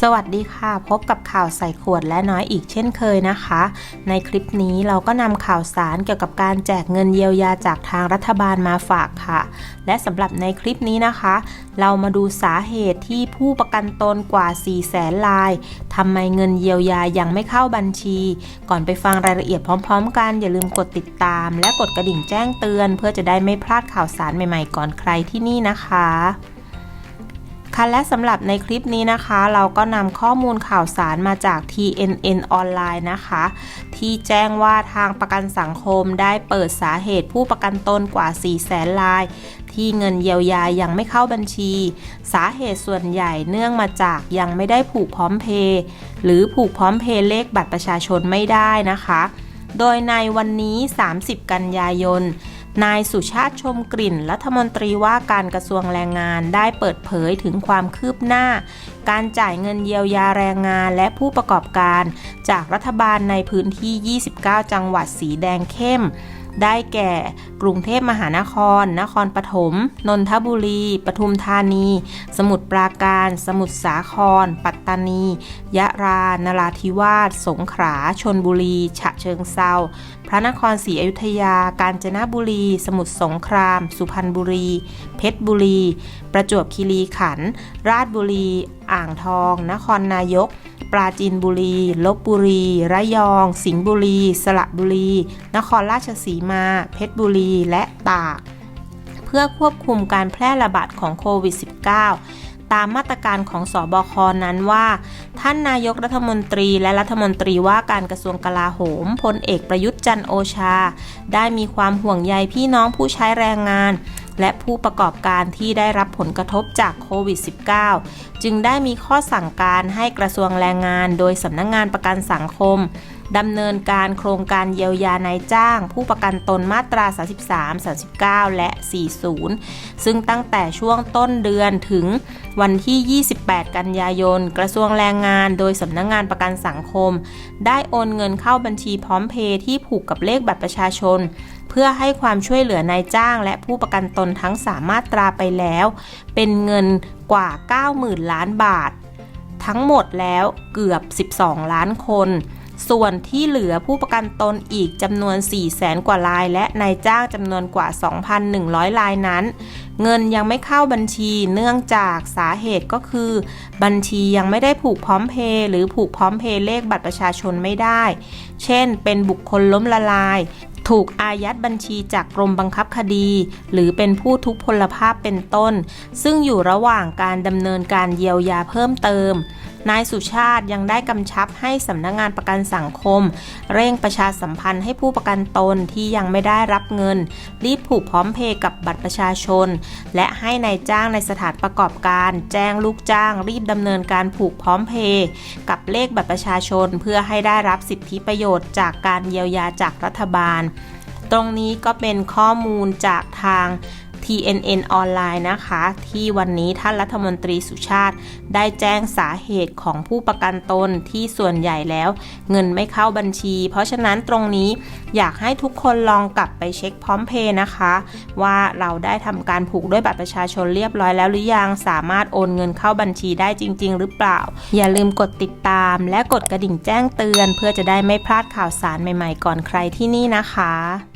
สวัสดีค่ะ พบกับข่าวใส่ขวดและน้อยอีกเช่นเคยนะคะ ในคลิปนี้เราก็นำข่าวสารเกี่ยวกับการแจกเงินเยียวยาจากทางรัฐบาลมาฝากค่ะ และสำหรับในคลิปนี้นะคะ เรามาดูสาเหตุที่ผู้ประกันตนกว่า 4 0 0แสนรายทำไมเงินเยียวยายังไม่เข้าบัญชี ก่อนไปฟังรายละเอียดพร้อม ๆ กันอย่าลืมกดติดตาม และกดกระดิ่งแจ้งเตือน เพื่อจะได้ไม่พลาดข่าวสารใหม่ๆ ก่อนใครที่นี่นะคะ ค่ะและสำหรับในคลิปนี้นะคะ เราก็นำข้อมูลข่าวสารมาจาก TNN ออนไลน์นะคะ ที่แจ้งว่าทางประกันสังคมได้เปิดสาเหตุผู้ประกันตนกว่า 4 แสนราย ที่เงินเยียวยายังไม่เข้าบัญชี สาเหตุส่วนใหญ่เนื่องมาจากยังไม่ได้ผูกพร้อมเพย์หรือผูกพร้อมเพย์เลขบัตรประชาชนไม่ได้นะคะ โดยในวันนี้ 30 กันยายน นายสุชาติชมกลิ่น รัฐมนตรีว่าการกระทรวงแรงงานได้เปิดเผยถึงความคืบหน้า การจ่ายเงินเยียวยาแรงงานและผู้ประกอบการ จากรัฐบาลในพื้นที่ 29 จังหวัดสีแดงเข้ม ได้แก่ กรุงเทพมหานคร นครปฐม นนทบุรี ปทุมธานี สมุทรปราการ สมุทรสาคร ปัตตานี ยะรา นราธิวาส สงขลา ชนบุรี ฉะเชิงเซา พระนครศรีอยุธยา กาญจนบุรี สมุทรสงคราม สุพรรณบุรี เพชรบุรี ประจวบคีรีขันธ์ ราชบุรี อ่างทอง นครนายก ปราจีนบุรี ลบบุรี ระยอง สิงห์บุรี สระบุรี นครราชสีมา เพชรบุรี และตาก เพื่อควบคุมการแพร่ระบาดของโควิด -19 ตามมาตรการของสอบคนั้นว่า ท่านนายกรัฐมนตรีและรัฐมนตรีว่าการกระทรวงกลาโหมพลเอกประยุทธ์จันโอชา ได้มีความห่วงใยพี่น้องผู้ใช้แรงงาน และผู้ประกอบการที่ได้รับผลกระทบจากโควิด -19 จึงได้มีข้อสั่งการให้กระทรวงแรงงาน โดยสำนักงงานประกันสังคม ดำเนินการโครงการเยียวยานายจ้าง ผู้ประกันตนมาตรา 33 39 และ 40 ซึ่งตั้งแต่ช่วงต้นเดือนถึงวันที่ 28 กันยายน กระทรวงแรงงานโดยสำนักงงานประกันสังคม ได้โอนเงินเข้าบัญชีพร้อมเพย์ที่ผูกกับเลขบัตรประชาชน เพื่อให้ความช่วยเหลือนายจ้างและผู้ประกันตนทั้งสามารถตราไปแล้ว เป็นเงินกว่า 90,000 ล้านบาท ทั้งหมดแล้วเกือบ 12 ล้านคน ส่วนที่เหลือผู้ประกันตนอีกจำนวน 4 0 0แสนกว่าราย และนายจ้างจำนวนกว่า 2,100 รายนั้น เงินยังไม่เข้าบัญชีเนื่องจากสาเหตุก็คือ บัญชียังไม่ได้ผูกพร้อมเพย์หรือผูกพร้อมเพย์เลขบัตรประชาชนไม่ได้ เช่น เป็นบุคคลล้มละลาย ถูกอายัดบัญชีจากกรมบังคับคดี หรือเป็นผู้ทุพพลภาพเป็นต้น ซึ่งอยู่ระหว่างการดำเนินการเยียวยาเพิ่มเติม นายสุชาติยังได้กำชับให้สำนักงงานประกันสังคม เร่งประชาสัมพันธ์ให้ผู้ประกันตนที่ยังไม่ได้รับเงิน รีบผูกพร้อมเพย์กับบัตรประชาชน และให้ในายจ้างในสถานประกอบการ แจ้งลูกจ้าง รีบดำเนินการผูกพร้อมเพย์กับเลขบัตรประชาชน เพื่อให้ได้รับสิทธิประโยชน์จากการเยียวยาจากรัฐบาล ตรงนี้ก็เป็นข้อมูลจากทาง TNN ออนไลน์นะคะ ที่วันนี้ท่านรัฐมนตรีสุชาติ ได้แจ้งสาเหตุของผู้ประกันตนที่ส่วนใหญ่แล้ว เงินไม่เข้าบัญชี เพราะฉะนั้นตรงนี้อยากให้ทุกคนลองกลับไปเช็คพร้อมเพย์นะคะ ว่าเราได้ทำการผูกด้วยบัตรประชาชนเรียบร้อยแล้วหรือยังสามารถโอนเงินเข้าบัญชีได้จริง ๆ หรือเปล่า อย่าลืมกดติดตาม และกดกระดิ่งแจ้งเตือน เพื่อจะได้ไม่พลาดข่าวสารใหม่ ๆ ก่อนใครที่นี่นะคะ